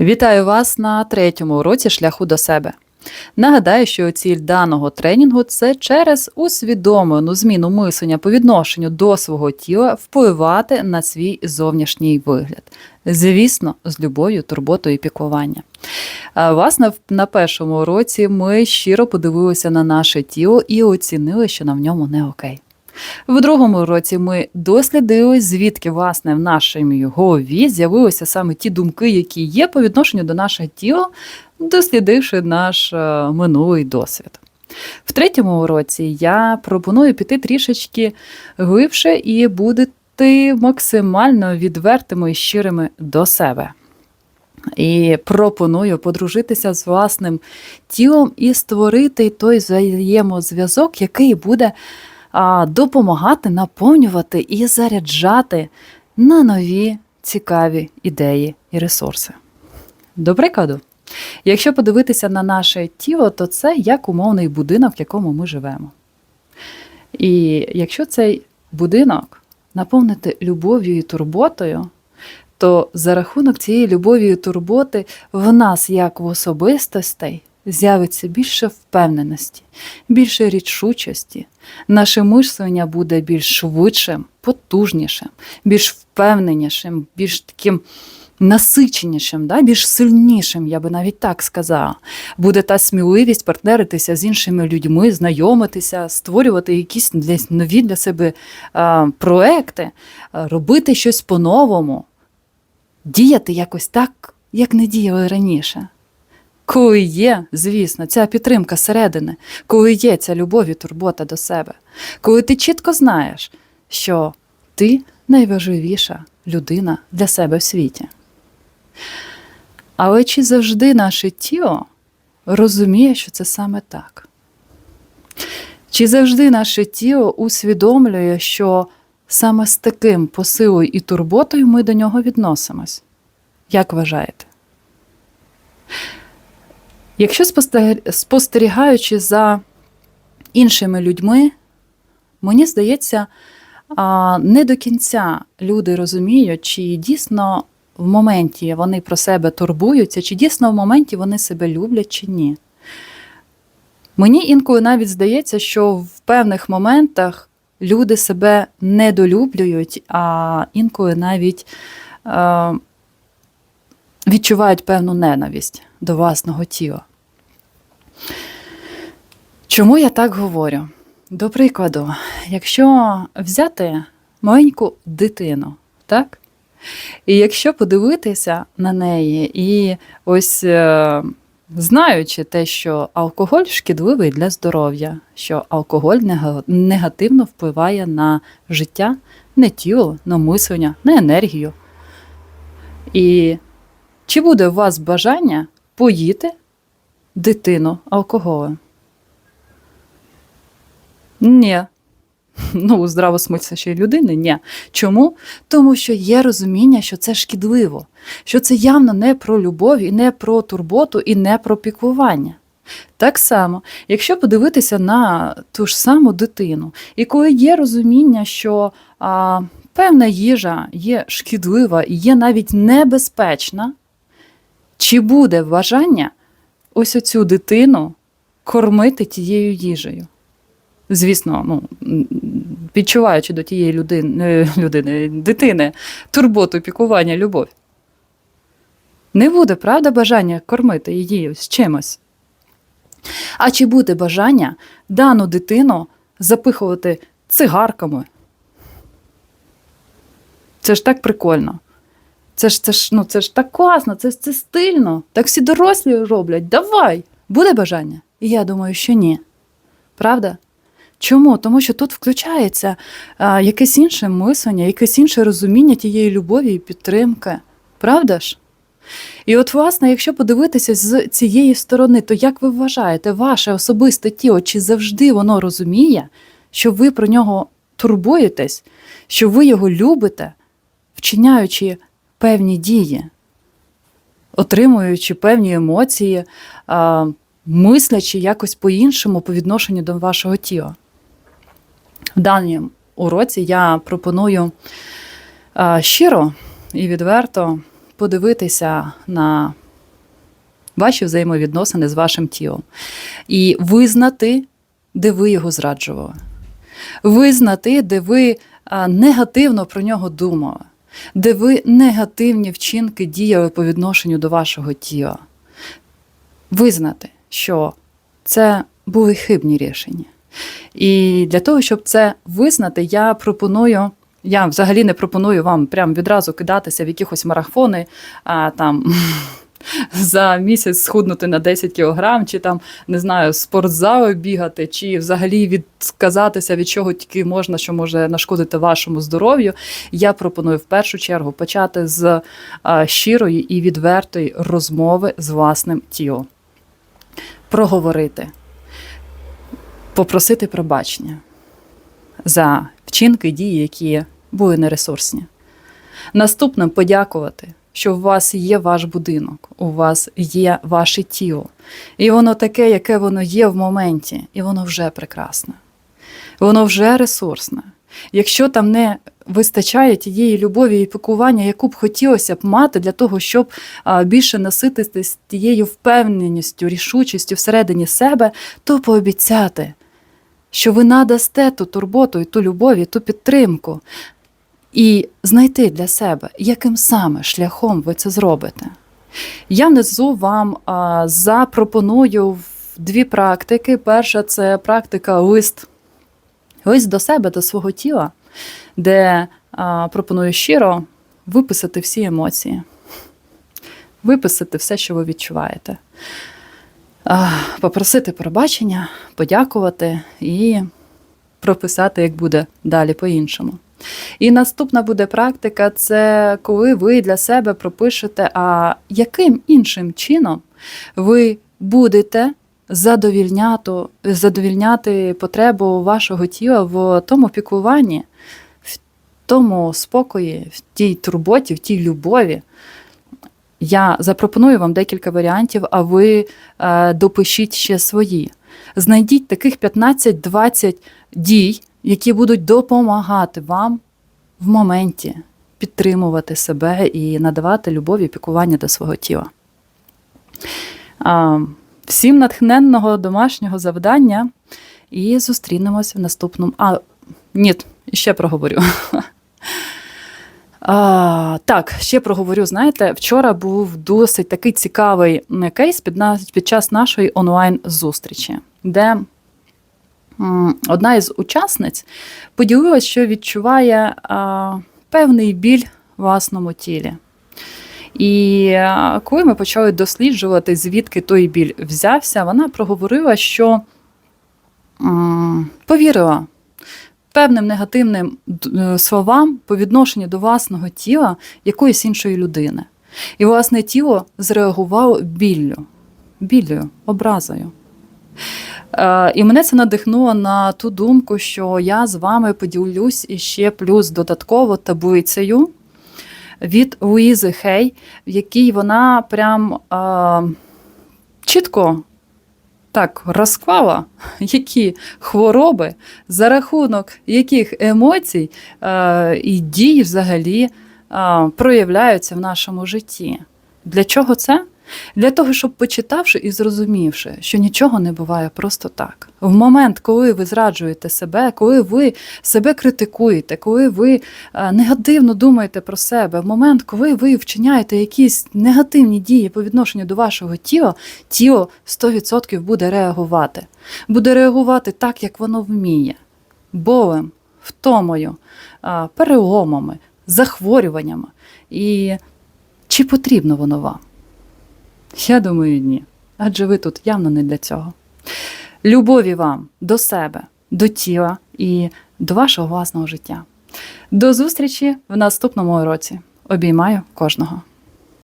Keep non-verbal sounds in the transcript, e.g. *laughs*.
Вітаю вас на третьому уроці шляху до себе. Нагадаю, що ціль даного тренінгу це через усвідомлену зміну мислення по відношенню до свого тіла впливати на свій зовнішній вигляд. Звісно, з любов'ю, турботою і піклуванням. А, Власне, на першому уроці ми щиро подивилися на наше тіло і оцінили, що на ньому не окей. В другому році ми дослідили, звідки власне в нашій голові з'явилися саме ті думки, які є по відношенню до нашого тіла, дослідивши наш е, минулий досвід. В третьому уроці я пропоную піти трішечки глибше і бути максимально відвертими і щирими до себе. І пропоную подружитися з власним тілом і створити той взаємозв'язок, який буде допомагати наповнювати і заряджати на нові цікаві ідеї і ресурси. До прикладу, якщо подивитися на наше тіло, то це як умовний будинок, в якому ми живемо. І якщо цей будинок наповнити любов'ю і турботою, то за рахунок цієї любові і турботи в нас, як в особистостей, з'явиться більше впевненості, більше рішучості. Наше мислення буде більш швидшим, потужнішим, більш впевненішим, більш таким насиченішим, да? більш сильнішим, я би навіть так сказала. Буде та сміливість партнеритися з іншими людьми, знайомитися, створювати якісь нові для себе проекти, робити щось по-новому, діяти якось так, як не діяли раніше. Коли є, звісно, ця підтримка середини, коли є ця любов і турбота до себе, коли ти чітко знаєш, що ти найважливіша людина для себе в світі. Але чи завжди наше тіло розуміє, що це саме так? Чи завжди наше тіло усвідомлює, що саме з таким посилою і турботою ми до нього відносимось? Як вважаєте? Якщо спостерігаючи за іншими людьми, мені здається, не до кінця люди розуміють, чи дійсно в моменті вони про себе турбуються, чи дійсно в моменті вони себе люблять, чи ні. Мені інколи навіть здається, що в певних моментах люди себе недолюблюють, а інколи навіть е, відчувають певну ненависть до власного тіла. Чому я так говорю? До прикладу, якщо взяти маленьку дитину, так? І якщо подивитися на неї, і ось е, знаючи те, що алкоголь шкідливий для здоров'я, що алкоголь негативно впливає на життя, не тіло, на мислення, на енергію. І чи буде у вас бажання поїти дитину алкоголем? Ні. *laughs* Ну, здравосмислящої людини, ні. Чому? Тому що є розуміння, що це шкідливо, що це явно не про любов, і не про турботу, і не про піклування. Так само, якщо подивитися на ту ж саму дитину, і коли є розуміння, що а, певна їжа є шкідлива і є навіть небезпечна, чи буде бажання ось оцю дитину кормити тією їжею? Звісно, ну, відчуваючи до тієї людини, е, людини, дитини турботу, піклування, любов. Не буде, правда, бажання кормити її з чимось. А чи буде бажання дану дитину запихувати цигарками? Це ж так прикольно. Це ж, це ж, ну, це ж так класно, це, це стильно. Так всі дорослі роблять. Давай! Буде бажання? І я думаю, що ні. Правда? Чому? Тому що тут включається якесь інше мислення, якесь інше розуміння тієї любові і підтримки. Правда ж? І от, власне, якщо подивитися з цієї сторони, то як ви вважаєте, ваше особисте тіло, чи завжди воно розуміє, що ви про нього турбуєтесь, що ви його любите, вчиняючи певні дії, отримуючи певні емоції, мислячи якось по-іншому по відношенню до вашого тіла? В даному уроці я пропоную щиро і відверто подивитися на ваші взаємовідносини з вашим тілом. І визнати, де ви його зраджували. Визнати, де ви негативно про нього думали, де ви негативні вчинки діяли по відношенню до вашого тіла. Визнати, що це були хибні рішення. І для того, щоб це визнати, я пропоную. Я взагалі не пропоную вам прям відразу кидатися в якихось марафони, а там *laughs* за місяць схуднути на 10 кілограм, чи там не знаю, спортзали бігати, чи взагалі відказатися від чого тільки можна, що може нашкодити вашому здоров'ю. Я пропоную в першу чергу почати з щирої і відвертої розмови з власним тілом, проговорити, попросити пробачення за вчинки, дії, які були нересурсні. Наступним подякувати, що у вас є ваш будинок, у вас є ваше тіло. І воно таке, яке воно є в моменті, і воно вже прекрасне. Воно вже ресурсне. Якщо там не вистачає тієї любові і пікування, яку б хотілося б мати для того, щоб більше насититись тією впевненістю, рішучістю всередині себе, то пообіцяти, що ви надасте ту турботу, і ту любов, і ту підтримку, і знайти для себе, яким саме шляхом ви це зробите. Я внизу вам а, запропоную дві практики. Перша це практика лист, лист до себе, до свого тіла, де а, пропоную щиро виписати всі емоції, виписати все, що ви відчуваєте. Попросити пробачення, подякувати і прописати, як буде далі по-іншому. І наступна буде практика це коли ви для себе пропишете, а яким іншим чином ви будете задовільняти потребу вашого тіла в тому піклуванні, в тому спокої, в тій турботі, в тій любові. Я запропоную вам декілька варіантів, а ви е, допишіть ще свої. Знайдіть таких 15-20 дій, які будуть допомагати вам в моменті підтримувати себе і надавати любов і пікування до свого тіла. Всім натхненного домашнього завдання і зустрінемось в наступному. А, ні, ще проговорю. *laughs* А, так, ще проговорю. Знаєте, вчора був досить такий цікавий кейс під, на- під час нашої онлайн-зустрічі, де одна із учасниць поділилась, що відчуває а, певний біль в власному тілі. І коли ми почали досліджувати, звідки той біль взявся, вона проговорила, що повірила певним негативним е, словам по відношенню до власного тіла якоїсь іншої людини. І власне тіло зреагувало біллю, біллю, образою. Е, І мене це надихнуло на ту думку, що я з вами поділюсь іще плюс додатково таблицею від Луїзи Хей, в якій вона прям е, чітко так розклала, *laughs* які хвороби, за рахунок яких емоцій е, і дій взагалі е, проявляються в нашому житті. Для чого це? Для того, щоб почитавши і зрозумівши, що нічого не буває просто так. В момент, коли ви зраджуєте себе, коли ви себе критикуєте, коли ви е, негативно думаєте про себе, в момент, коли ви вчиняєте якісь негативні дії по відношенню до вашого тіла, тіло 100% буде реагувати. Буде реагувати так, як воно вміє, болем, втомою, е, переломами, захворюваннями. І чи потрібно воно вам? Я думаю, ні. Адже ви тут явно не для цього. Любові вам до себе, до тіла і до вашого власного життя. До зустрічі в наступному уроці. Обіймаю кожного.